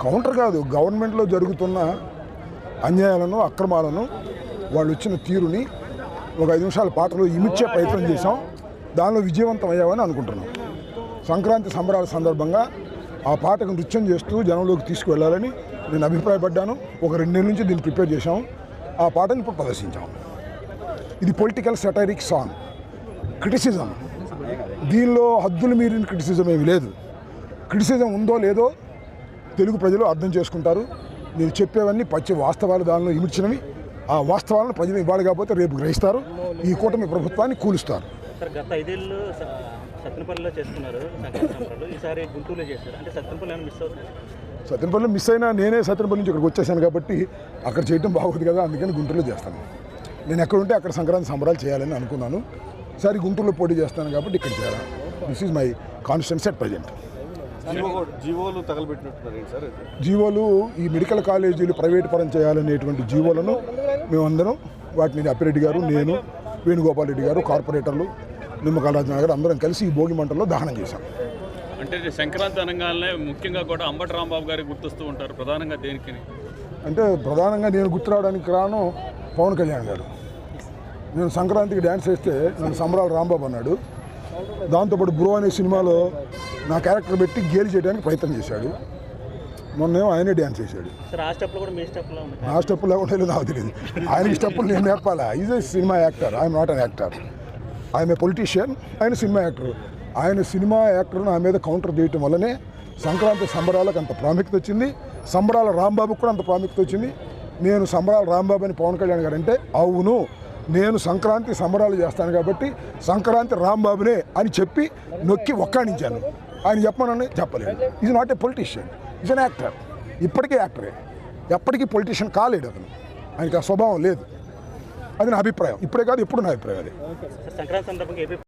Counter కాదు గవర్నమెంట్లో జరుగుతున్న అన్యాయాలను అక్రమాలను వాళ్ళు వచ్చిన తీరుని ఒక ఐదు నిమిషాల పాటలో ఇమిచ్చే ప్రయత్నం చేశాం. దానిలో విజయవంతం అయ్యామని అనుకుంటున్నాం. సంక్రాంతి సంబరాల సందర్భంగా ఆ పాటకు నృత్యం చేస్తూ జనంలోకి తీసుకువెళ్ళాలని నేను అభిప్రాయపడ్డాను. ఒక రెండు నెలల నుంచి దీన్ని ప్రిపేర్ చేశాం. ఆ పాటను ఇప్పుడు ప్రదర్శించాం. ఇది పొలిటికల్ సెటైరిక్ సాంగ్. క్రిటిసిజం. దీనిలో హద్దులు మీరిన క్రిటిసిజం ఏమి లేదు. క్రిటిసిజం ఉందో లేదో తెలుగు ప్రజలు అర్థం చేసుకుంటారు. నేను చెప్పేవన్నీ పచ్చి వాస్తవాలు దానిలో ఇమిడ్చినవి. ఆ వాస్తవాలను ప్రజలు ఇవ్వాలి కాకపోతే రేపు గ్రహిస్తారు. ఈ కూటమి ప్రభుత్వాన్ని కూలుస్తారు. గత ఐదేళ్ళు స- సత్తెనపల్లిలో చేసుకున్నారు సంక్రాంతి సంబరాలు. ఈసారి గుంటూరులో చేశారు. అంటే సత్తెనపల్లి ఏమైనా మిస్ అవుతుంది? సత్యనపల్లి మిస్ అయినా నేనే సత్యనపల్లి నుంచి ఇక్కడికి వచ్చేసాను కాబట్టి అక్కడ చేయడం బాగోదు కదా అందుకని గుంటూరులో చేస్తాను. నేను ఎక్కడ ఉంటే అక్కడ సంక్రాంతి సంబరాలు చేయాలని అనుకున్నాను. సరే గుంటూరులో పోటీ చేస్తాను కాబట్టి ఇక్కడ చేయాలి this is my constance at present జీవోలు తగలబెట్టినట్టున్నారు సార్? జీవోలు ఈ మెడికల్ కాలేజీలు ప్రైవేట్ పరం చేయాలనేటువంటి జీవోలను మేమందరం వాటిని అప్పిరెడ్డి గారు నేను వేణుగోపాల్ రెడ్డి గారు కార్పొరేటర్లు నిమ్మకాయరాజు గారు అందరం కలిసి ఈ భోగి మంటల్లో దహనం చేశాం. అంటే సంక్రాంతి అనగానే ముఖ్యంగా కూడా అంబటి రాంబాబు గారికి గుర్తొస్తూ ఉంటారు ప్రధానంగా దేనికి? అంటే ప్రధానంగా నేను గుర్తురావడానికి కారణం పవన్ కళ్యాణ్ గారు. నేను సంక్రాంతికి డ్యాన్స్ వేస్తే నన్ను సంబరాలు రాంబాబు అన్నాడు. దాంతోపాటు బ్రో అనే సినిమాలో నా క్యారెక్టర్ పెట్టి గేలి చేయడానికి ప్రయత్నం చేశాడు. మొన్నేమో ఆయనే డ్యాన్స్ చేశాడు. ఆ నా స్టెప్పులు లేకుండా నాకు తెలియదు ఆయన స్టెప్పులు నేను నేర్పాలా? Is a cinema actor I'm not an actor ఆయన పొలిటీషియన్ ఆయన సినిమా యాక్టర్. ఆయన సినిమా యాక్టర్ నా మీద కౌంటర్ చేయటం వల్లనే సంక్రాంతి సంబరాలకు అంత ప్రాముఖ్యత వచ్చింది. సంబరాల రాంబాబుకు కూడా అంత ప్రాముఖ్యత వచ్చింది. నేను సంబరాల రాంబాబు అని పవన్ కళ్యాణ్ గారు అంటే అవును. నేను సంక్రాంతి సంబరాలు చేస్తాను కాబట్టి సంక్రాంతి రాంబాబునే అని చెప్పి నొక్కి ఒక్కాణించాను. ఆయన చెప్పమనని చెప్పలేదు. Is not a politician is an actor ఇప్పటికీ యాక్టరే ఎప్పటికీ పొలిటీషియన్ కాలేడు అతను. ఆయనకి ఆ స్వభావం లేదు. అది నా అభిప్రాయం. ఇప్పుడే కాదు ఎప్పుడు నా అభిప్రాయం అది.